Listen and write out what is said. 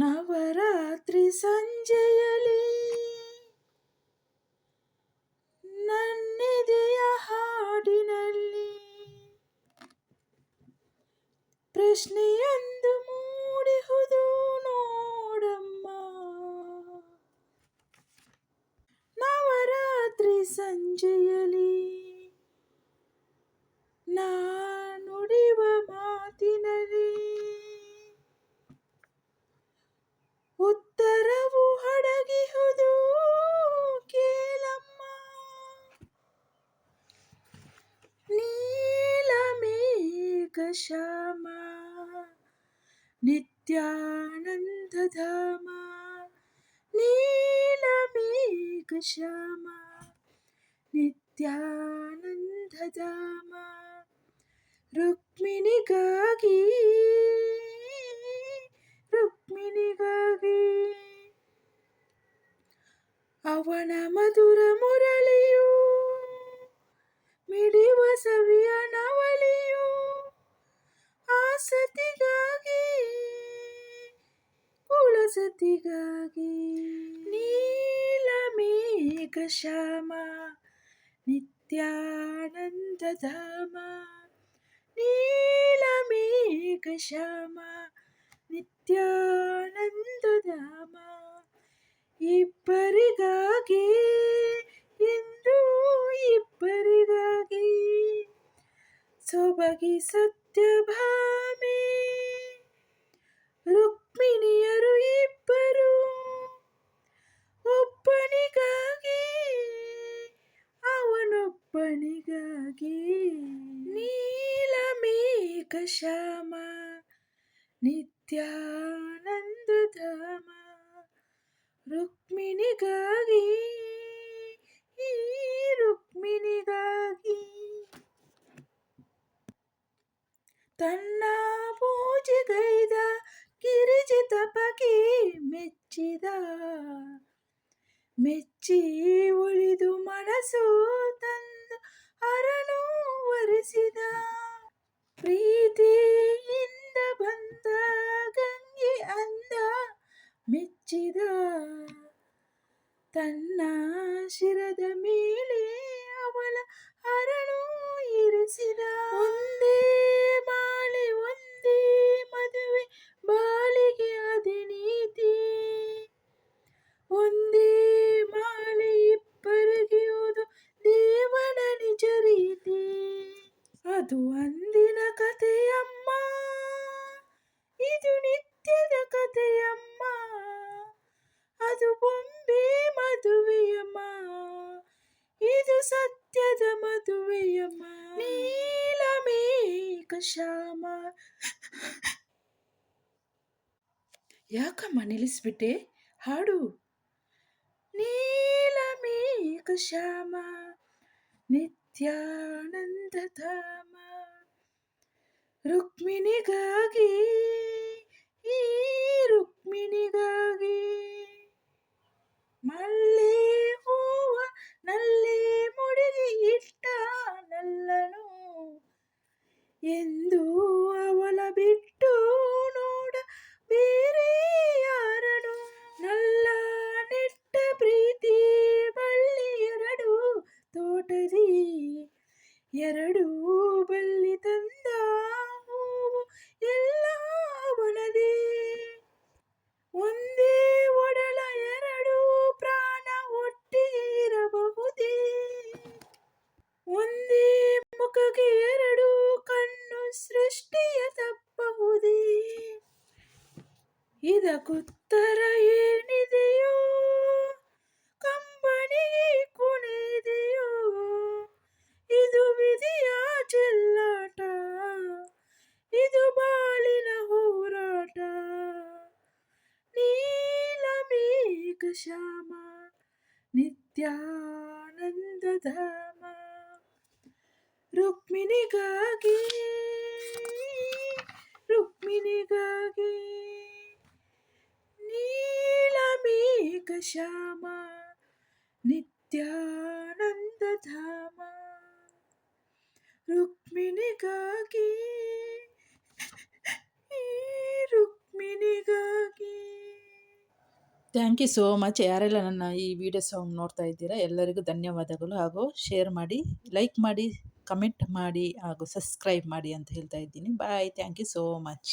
ನವರಾತ್ರಿ ಸಂಜೆಯಲಿ ನನ್ನೆದೆಯ ಹಾಡಿನಲ್ಲಿ ಪ್ರಶ್ನೆಯೊಂದು ನೀಲಮೇಘ ಶ್ಯಾಮ ನಿತ್ಯಾನಂದ ಧಾಮ ನೀಲಮೇಘ ಶ್ಯಾಮ ನಿತ್ಯಾನಂದ ಧಾಮ ರುಕ್ಮಿಣಿಗಾಗಿ ರುಕ್ಮಿಣಿಗಾಗಿ ಅವನ ಮಧುರ ಮುರಳಿಯು ಮಿಡಿವ ಸವಿಯ ಕುಳಸತಿಗಾಗಿ ನೀಲಮೇಘ ಶ್ಯಾಮ ನಿತ್ಯಾನಂದ ಧಾಮ. ನೀಲಮೇಘ ಶ್ಯಾಮ ನಿತ್ಯಾನಂದ ಧಾಮ. ಇಬ್ಬರಿಗಾಗಿ ಎಂದು ಇಬ್ಬರಿಗಾಗಿ ಸೊಬಗಿ ಸತ್ಯಭಾಮೆ ನೀಲಮೇಘ ಶ್ಯಾಮ ನಿತ್ಯಾನಂದಧಾಮ ರುಕ್ಮಿಣಿಗಾಗಿ, ಈ ರುಕ್ಮಿಣಿಗಾಗಿ. ತನ್ನ ಪೂಜೆಗೈದ ಗಿರಿಜಿ ತಪಕಿ ಮೆಚ್ಚಿದ, ಮೆಚ್ಚಿ ಉಳಿದು ಮನಸ್ಸು ತಂದು ಅರನು ವರಿಸಿದ ಪ್ರೀತಿಯಿಂದ ಬಂದ ಗಂಗೆ ಅಂದ ಮೆಚ್ಚಿದ ತನ್ನ ಶಿರದ ಮೇಲೆ ಅವಳ ಅರಳು ಇರಿಸಿದ. ಒಂದೇ ಮಾಲೆ ಒಂದೇ ಮದುವೆ, ಬಾಳಿಗೆ ಅದಿನೀತಿ ಒಂದೇ ಮಾಲೆ ಇಬ್ಬರಿಗೆಯುವುದು ದೇವನ ನಿಜ ರೀತಿ. ಅದು ಅಂದಿನ ಕಥೆಯಮ್ಮ ಸತ್ಯದ ಮದುವೆಯಮ್ಮ ನೀಲಮೇಘ ಶ್ಯಾಮ ಯಾಕಮ್ಮ ನಿಲ್ಲಿಸ್ಬಿಟ್ಟೆ ಹಾಡು ನೀಲಮೇಘ ಶ್ಯಾಮ ನಿತ್ಯಾನಂದ ಧಾಮ ರುಕ್ಮಿಣಿಗಾಗಿ ಇದಕ್ಕುತ್ತರ ಏನಿದೆಯೋ? ಕಂಬನಿಗೆ ಕುಣಿದೆಯೋ? ಇದು ವಿಧಿಯ ಚೆಲ್ಲಾಟ? ಇದು ಬಾಳಿನ ಹೋರಾಟ? ನೀಲಮೇಘ ಶ್ಯಾಮ, ನಿತ್ಯಾನಂದ ಧಾಮ. ರುಕ್ಮಿಣಿಗಾಗಿ ರುಕ್ಮಿಣಿಗಾಗಿ ನೀಲಮೇಘ ಶ್ಯಾಮ, ನಿತ್ಯಾನಂದ ಧಾಮ. ರುಕ್ಮಿಣಿಗಾಗಿ ರುಕ್ಮಿಣಿಗಾಗಿ. ಥ್ಯಾಂಕ್ ಯು ಸೋ ಮಚ್ ಯಾರೆಲ್ಲ ನನ್ನ ಈ ವಿಡಿಯೋ ಸಾಂಗ್ ನೋಡ್ತಾ ಇದ್ದೀರಾ, ಎಲ್ಲರಿಗೂ ಧನ್ಯವಾದಗಳು. ಹಾಗೂ ಶೇರ್ ಮಾಡಿ ಲೈಕ್ ಮಾಡಿ ಕಮೆಂಟ್ ಮಾಡಿ, ಹಾಗೂ ಸಬ್ಸ್ಕ್ರೈಬ್ ಮಾಡಿ ಅಂತ ಹೇಳ್ತಾ ಇದ್ದೀನಿ. Bye thank you so much